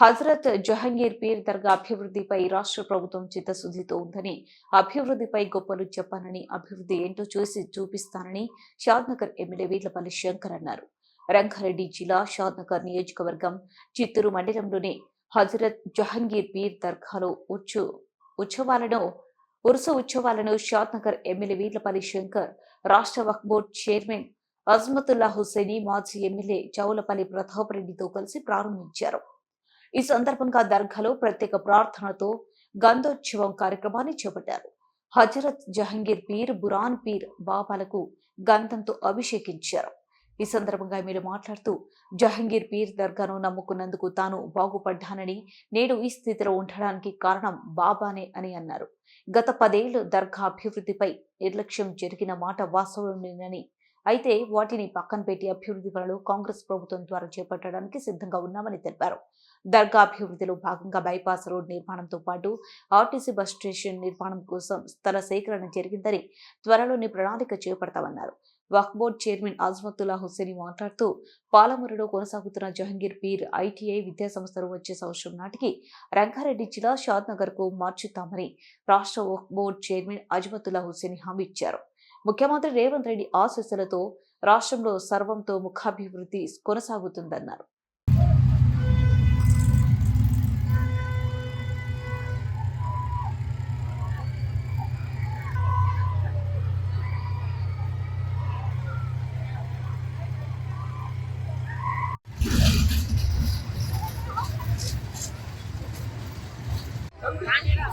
Hazrat Jahangir peer దర్గా అభివృద్ధిపై రాష్ట్ర ప్రభుత్వం చిత్తశుద్ధితో ఉందని అభివృద్ధిపై గొప్పలు చెప్పానని అభివృద్ధి ఏంటో చూసి చూపిస్తానని షాద్నగర్ ఎమ్మెల్యే వీర్లపల్లి శంకర్ అన్నారు. రంగారెడ్డి జిల్లా షాద్నగర్ నియోజకవర్గం చిత్తూరు మండలంలోని హజరత్ జహంగీర్ పీర్ దర్గాలో ఉచ్చు ఉత్సవాలను ఉరుస ఉత్సవాలను షాద్నగర్ ఎమ్మెల్యే వీర్లపల్లి శంకర్ రాష్ట్ర వక్ఫ్ బోర్డు చైర్మన్ అజ్మతుల్లా హుసేని మాజీ ఎమ్మెల్యే చౌలపల్లి ప్రతాప్ రెడ్డితో కలిసి ప్రారంభించారు. ఈ సందర్భంగా దర్గాలో ప్రత్యేక ప్రార్థనతో గంధోత్సవం కార్యక్రమాన్ని చేపట్టారు. హజరత్ జహంగీర్ పీర్ బురాన్ పీర్ బాబాలకు గంధంతో అభిషేకించారు. ఈ సందర్భంగా మీరు మాట్లాడుతూ జహంగీర్ పీర్ దర్గాను నమ్ముకున్నందుకు తాను బాగుపడ్డానని నేడు ఈ స్థితిలో ఉండడానికి కారణం బాబానే అని అన్నారు. గత పదేళ్ళు దర్గా అభివృద్ధిపై నిర్లక్ష్యం జరిగిన మాట వాస్తవమేనని అయితే వాటిని పక్కన పెట్టి అభివృద్ధి పనులు కాంగ్రెస్ ప్రభుత్వం ద్వారా చేపట్టడానికి సిద్ధంగా ఉన్నామని తెలిపారు. దర్గా అభివృద్ధిలో భాగంగా బైపాస్ రోడ్ నిర్మాణంతో పాటు ఆర్టీసీ బస్ స్టేషన్ నిర్మాణం కోసం స్థల సేకరణ జరిగిందని త్వరలోనే ప్రణాళిక చేపడతామన్నారు. వక్ఫ్ బోర్డ్ చైర్మన్ అజ్మతుల్లా హుస్సేని మాట్లాడుతూ పాలమూరులో కొనసాగుతున్న జహంగీర్ పీర్ ఐటీఐ విద్యా సంస్థలు వచ్చే సంవత్సరం నాటికి రంగారెడ్డి జిల్లా షాద్నగర్కు మార్చుతామని రాష్ట్ర వక్ఫ్ బోర్డ్ చైర్మన్ అజ్మతుల్లా హుస్సేని హామీ ఇచ్చారు. ముఖ్యమంత్రి రేవంత్ రెడ్డి ఆశీస్సులతో రాష్ట్రంలో సర్వంతో ముఖాభివృద్ధి కొనసాగుతుందన్నారు.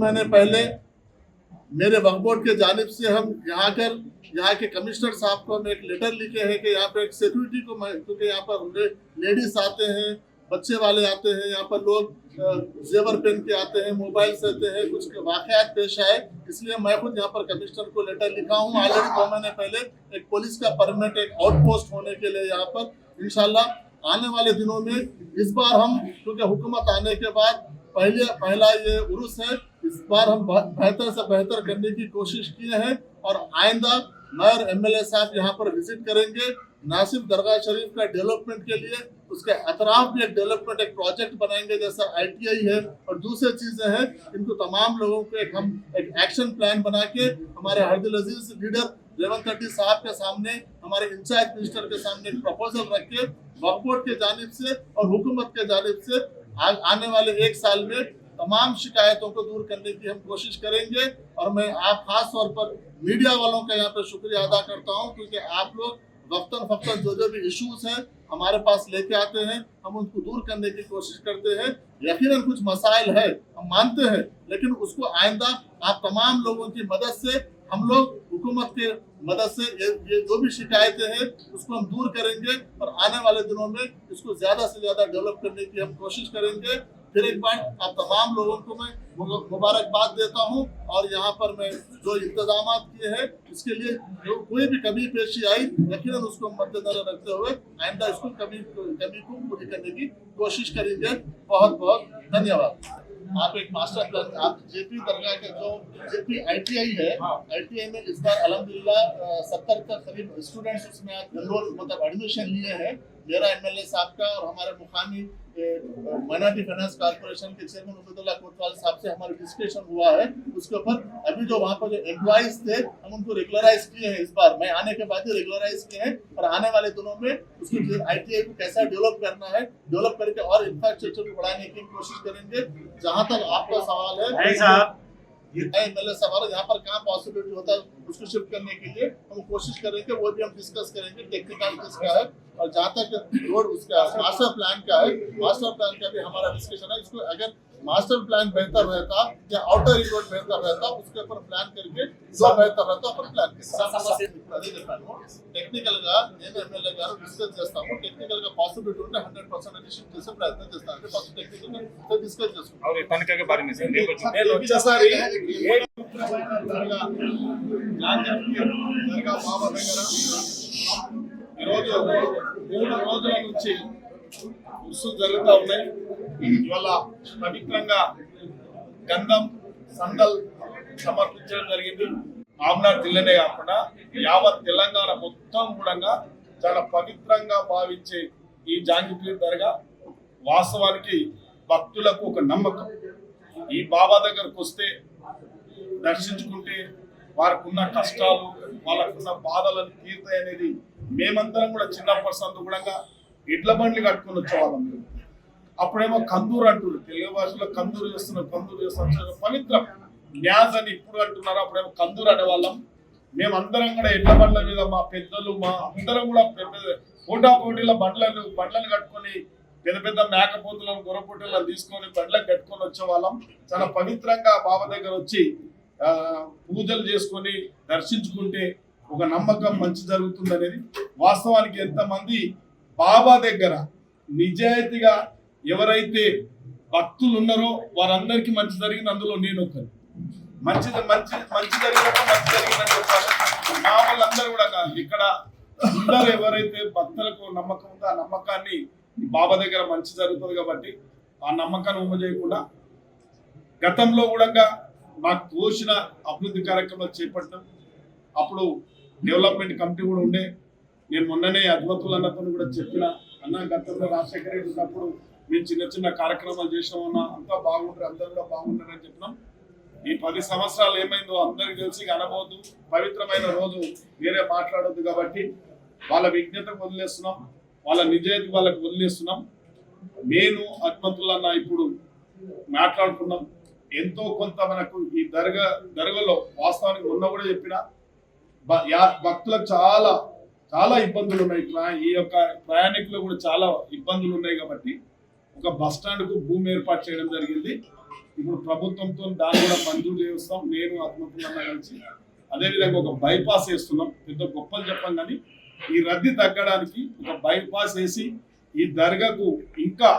महीने पहले मेरे वक्फ बोर्ड के जानिब से हम यहाँ कर, यहाँ के कमिश्नर साहब को हम एक लेटर लिखे हैं कि यहाँ पे एक सिक्योरिटी को क्योंकि यहाँ पर लेडीज़ आते हैं, बच्चे वाले आते हैं, यहाँ पर लोग जेवर पहन के आते हैं, मोबाइल से आते हैं, कुछ वाकयात पेश आए, इसलिए मैं खुद यहाँ पर कमिश्नर को लेटर लिखा हूँ। ऑलरेडी दो महीने पहले एक पुलिस का परमानेंट एक आउटपोस्ट होने के लिए यहाँ पर, इंशाल्लाह, आने वाले दिनों में इस बार हम, क्योंकि हुकूमत आने के बाद पहले, पहला ये उर्स है इस बार हम बेहतर से बेहतर करने की कोशिश किए हैं और आइंदा मेयर एमएलए साहब यहाँ पर विज़िट करेंगे। नासिब दरगाह शरीफ का डेवलपमेंट के लिए उसके अतराफ भी एक डेवलपमेंट एक प्रोजेक्ट बनाएँगे जैसा आईटीआई है और दूसरी चीज़ें हैं। इनको तमाम लोगों को एक हम एक एक्शन प्लान बना के हमारे हरदिल अज़ीज़ लीडर रेवंत रेड्डी साहब के सामने, हमारे इंचार्ज मिनिस्टर के सामने एक प्रपोजल रख के वक्फ के जानब से और हुकूमत के जानब से आने वाले एक साल में तमाम शिकायतों को दूर करने की हम कोशिश करेंगे और मैं आप खास तौर पर मीडिया वालों का यहाँ पर शुक्रिया अदा करता हूँ क्योंकि आप लोग वक्तन फक्तन जो जो भी इश्यूज़ हैं हमारे पास लेके आते हैं हम उनको दूर करने की कोशिश करते हैं। यकीन कुछ मसाइल है हम मानते हैं लेकिन उसको आइंदा आप तमाम लोगों की मदद से हम लोग हुकूमत के मदद से ये, ये जो भी शिकायतें हैं उसको हम दूर करेंगे और आने वाले दिनों में इसको ज़्यादा से ज़्यादा डेवलप करने की हम कोशिश करेंगे। फिर एक बार आप तमाम लोगों को मैं मुबारकबाद देता हूँ और यहाँ पर मैं जो इंतज़ाम किए हैं, इसके लिए जो कोई भी कमी पेशी आई, यकीनन उसको मद्देनजर रखते हुए आइंदा इसको कमी कमी को पूरी करने की कोशिश करेंगे। बहुत बहुत धन्यवाद। आप एक मास्टर प्लान, आप जेपी दरगाह के जो जेपी आईटीआई है, आईटीआई में इस बार अलहमदिल्ला सत्तर का करीब स्टूडेंट्स उसमें मतलब एडमिशन लिए हैं। मेरा एमएलए साहब का और हमारे मुकामी माइनॉरिटी फाइनेंस कॉर्पोरेशन के चेयरमैन उबैदुल्ला कोतवाल साहब से हमारा डिस्कशन हुआ है। उसके ऊपर अभी जो वहाँ पर जो एम्प्लॉयज़ थे, हम उनको रेगुलराइज किए हैं इस बार। मैं आने के बाद ही रेगुलराइज किए हैं और आने वाले दिनों में उसको आईटीआई को कैसा डेवलप करना है डेवलप करके और इंफ्रास्ट्रक्चर को बढ़ाने की कोशिश करेंगे। जहाँ तक आपका सवाल है यहाँ पर कहाँ पॉसिबिलिटी होता है उसको शिफ्ट करने के लिए हम कोशिश करेंगे वो भी हम डिस्कस करेंगे और जहाँ तक रोड उसका मास्टर प्लान का है मास्टर प्लान का भी हमारा डिस्कशन है। इसको अगर मास्टर प्लान बेहतर रहता या आउटर इवेंट बेहतर रहता उसके ऊपर प्लान करके जो बेहतर रहता अपन ప్లాన్ అదే చెప్పాను టెక్నికల్ గా నేను ఎమ్మెల్యే గారు డిస్కస్ చేస్తాము టెక్నికల్ గా పాసిబిలిటీ ఉంటే హండ్రెడ్ పర్సెంట్ అనేది షిఫ్ట్ చేసే ప్రయత్నం చేస్తాను అంటే ఫస్ట్ టెక్నికల్ గా డిస్కస్ చేసుకుంటాం వచ్చేసారి బాబా దగ్గర ఈరోజు మూడు రోజుల నుంచి ఉత్సవం జరుగుతూ ఉన్నాయి. ఇవాళ పవిత్రంగా గంధం సందల్ సమర్పించడం జరిగింది. ఆమ్నాథ్ జిల్లానే కాకుండా యావత్ తెలంగాణ మొత్తం కూడా చాలా పవిత్రంగా భావించే ఈ జాంగిపీర్ దర్గా వాస్తవానికి భక్తులకు ఒక నమ్మకం. ఈ బాబా దగ్గరకు వస్తే దర్శించుకుంటే వారికి ఉన్న కష్టాలు వాళ్ళకున్న బాధలను తీరుతాయి అనేది మేమందరం కూడా చిన్నప్పటి సందు కూడా ఇడ్ల బండ్లు కట్టుకొని వచ్చేవాళ్ళం మేము. అప్పుడేమో కందూరు అంటున్నారు తెలుగు భాషలో కందూరు చేస్తున్నారు కందూరు చేస్తున్నారు పవిత్రం. న్యాజ్ అని ఇప్పుడు అంటున్నారు. అప్పుడేమో కందూరు అనేవాళ్ళం. మేమందరం కూడా ఎడ్ల బండ్ల మీద మా పెద్దలు మా అందరం కూడా పెద్ద పోటా పోటీల బండ్లను బండ్లను కట్టుకొని పెద్ద పెద్ద మేకపోతులను గుర్రపోటీలను తీసుకొని బండ్లకు కట్టుకొని వచ్చేవాళ్ళం. చాలా పవిత్రంగా బాబా దగ్గర వచ్చి పూజలు చేసుకొని దర్శించుకుంటే ఒక నమ్మకం మంచి జరుగుతుంది అనేది వాస్తవానికి ఎంతమంది బాబా దగ్గర నిజాయితీగా ఎవరైతే భక్తులు ఉన్నారో వారందరికీ మంచి జరిగింది. అందులో నేను ఒకరు మంచిది మంచి మంచి జరిగినప్పుడు మంచి జరిగిందని చెప్పాలి. మా వాళ్ళందరూ కూడా కాదు. ఇక్కడ అందరూ ఎవరైతే భక్తులకు నమ్మకం ఉందో ఆ నమ్మకాన్ని బాబా దగ్గర మంచి జరుగుతుంది కాబట్టి ఆ నమ్మకాన్ని ఉమ్మ చేయకుండా గతంలో కూడా నాకు తోచిన అభివృద్ధి కార్యక్రమాలు చేపట్టడం అప్పుడు డెవలప్మెంట్ కమిటీ కూడా ఉండే. నేను మొన్ననే అద్భుతులు అన్నప్పుడు కూడా చెప్పిన అన్న గతంలో రాజశేఖర రెడ్డి ఉన్నప్పుడు మేము చిన్న చిన్న కార్యక్రమాలు చేసామన్నా అంతా బాగుంటారు అందరూ కూడా బాగుంటారు చెప్పినాం. ఈ పది సంవత్సరాలు ఏమైందో అందరికి తెలిసి ఇక అనబోదు పవిత్రమైన రోజు వేరే మాట్లాడొద్దు కాబట్టి వాళ్ళ విజ్ఞతకు వదిలేస్తున్నాం వాళ్ళ నిజాయితీ వాళ్ళకి వదిలేస్తున్నాం. నేను అద్భుతులన్న ఇప్పుడు మాట్లాడుకున్నాం. ఎంతో కొంత మనకు ఈ దర్గా దర్గాలో వాస్తవానికి ఉన్న కూడా చెప్పిన భ- యా- భక్తులకు చాలా చాలా ఇబ్బందులు ఉన్నాయి ఈ యొక్క ప్రయాణికులు కూడా చాలా ఇబ్బందులు ఉన్నాయి కాబట్టి ఒక బస్ స్టాండ్కు భూమి ఏర్పాటు చేయడం జరిగింది. ఇప్పుడు ప్రభుత్వంతో దాన్ని కూడా మంజూరు చేస్తాం. నేను ఆత్మకులన్నా కలిసి అదేవిధంగా ఒక బైపాస్ వేస్తున్నాం. పెద్ద గొప్పలు చెప్పం కానీ ఈ రద్దీ తగ్గడానికి ఒక బైపాస్ వేసి ఈ దర్గాకు ఇంకా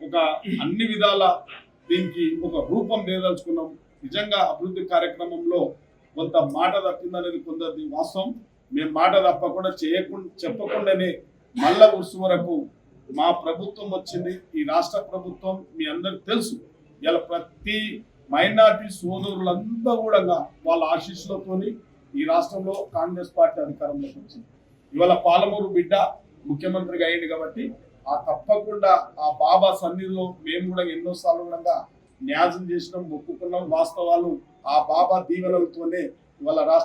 ఒక అన్ని విధాల దీనికి ఒక రూపం నేదలుచుకున్నాం నిజంగా అభివృద్ధి కార్యక్రమంలో కొంత మాట తప్పిందనేది కొంత వాస్తవం. మేము మాట తప్పకుండా చేయకుండా చెప్పకుండానే మళ్ళా ఉరుసు వరకు మా ప్రభుత్వం వచ్చింది. ఈ రాష్ట్ర ప్రభుత్వం మీ అందరికి తెలుసు. ఇలా ప్రతి మైనార్టీ సోదరులంతా కూడా వాళ్ళ ఆశీస్సులతోని ఈ రాష్ట్రంలో కాంగ్రెస్ పార్టీ అధికారంలోకి వచ్చింది. ఇవాళ పాలమూరు బిడ్డ ముఖ్యమంత్రిగా అయ్యింది కాబట్టి ఆ తప్పకుండా ఆ బాబా సన్నిధిలో మేము కూడా ఎన్నోసార్లు కూడా న్యాసం చేసినాం మొక్కుకున్నాం వాస్తవాలు ఆ బాబా దీవెనలతోనే ఇవాళ రాష్ట్ర